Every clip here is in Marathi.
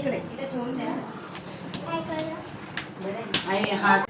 इकडे. ठेवून द्या. आणि हात क्लासला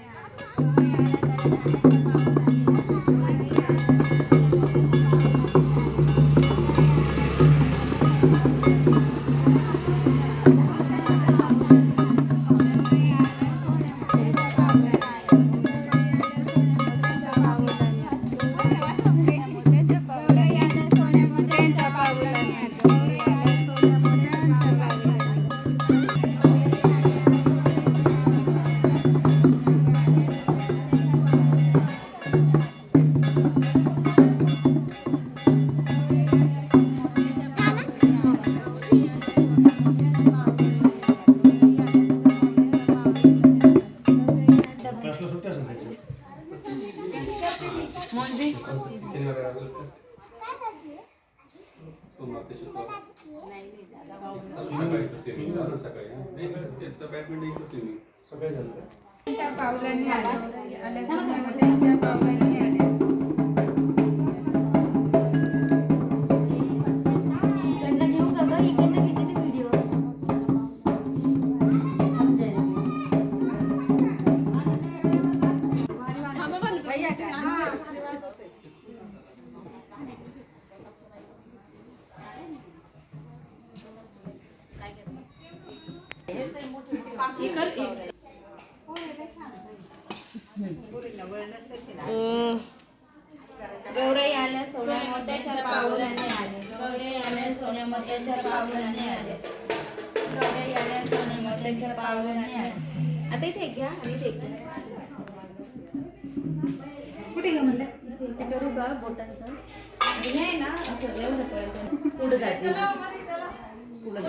त्याचं बॅडमिंटन इथं स्विमिंग सकाळी झालं का? पावलांनी आले. आल्या पावलांनी आले. गौराई आल्या सोन्या मोत्याच्या पावलाने आले. गौराई आल्या सोन्या मोत्याच्या पावलाने आले. गौराई आल्या सोन्या मोत्याच्या पावलाने आले. आता इथे घ्या आणि घ्या. कुठे घेऊ म्हणलं? ते करू का बोटांचं? हे ना असं पर्यंत पुढे जायचं. पुढे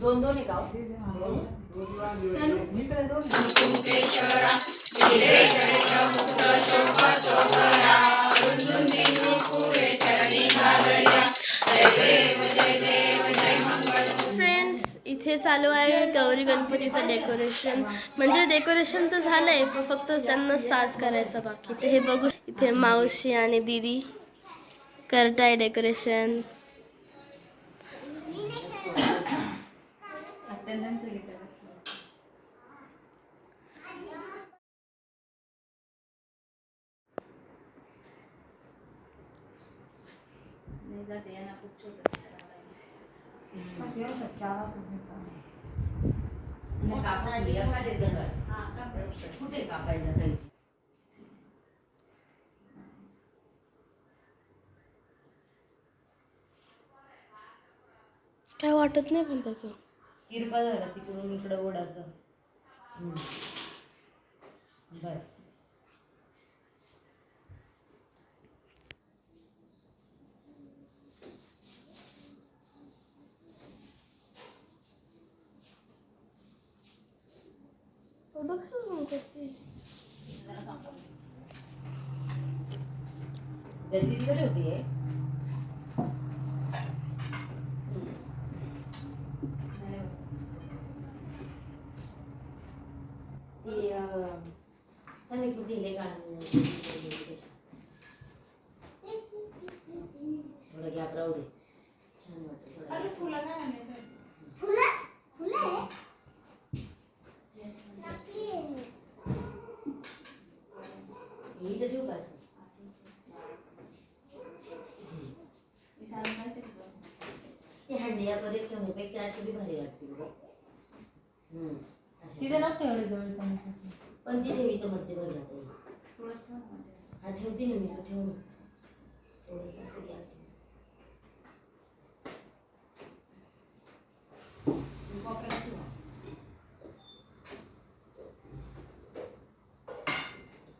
दोन दोन फ्रेंड्स हो. इथे चालू आहे गौरी गणपतीचं डेकोरेशन म्हणजे डेकोरेशन तर झालंय पण फक्त त्यांना साज करायचा बाकी. ते हे बघू इथे मावशी आणि दीदी. करताय डेकोरेशन. कुठे कापायला काय वाटत नाही पण त्याचं किरपा झाला तिकडून इकडं ओढ असं हम्म. बस करते. जल्दीकडे होती ती अं, चांगली कुठे दिले गाणं तिथे नको एवढे जवळ पण ती ठेवी तर मध्ये बघ हा ठेवते ना मी तू ठेव ना. थोडंसं असं घ्या.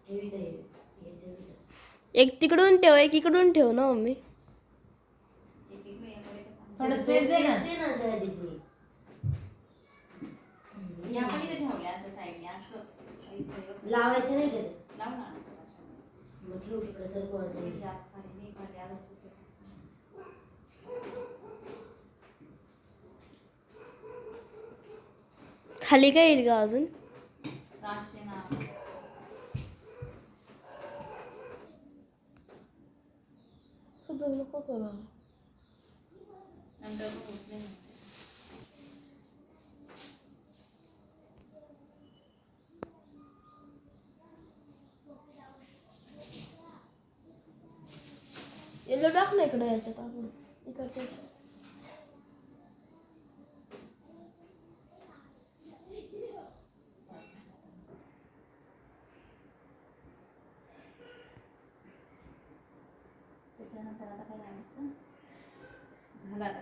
ठेवी तर हे ठेवी तर. एक तिकडून ठेव एक इकडून ठेव ना मम्मी. थोडं स्पेस दे ना. ना या पण इथे ठेवल्या असं साईडने असं इथे लावायचे नाही का ते? लाव ना. मग ठेव तिकडे सरकव अजून इथे आतमध्ये नाही मध्ये आलं. खाली काय येईल का अजून राशे ना नको करू नंतर मग उठले ना. येलो टाक ना इकडे याच्यात अजून. इकडच्या त्याच्यानंतर आता काय लावायचं झालं आता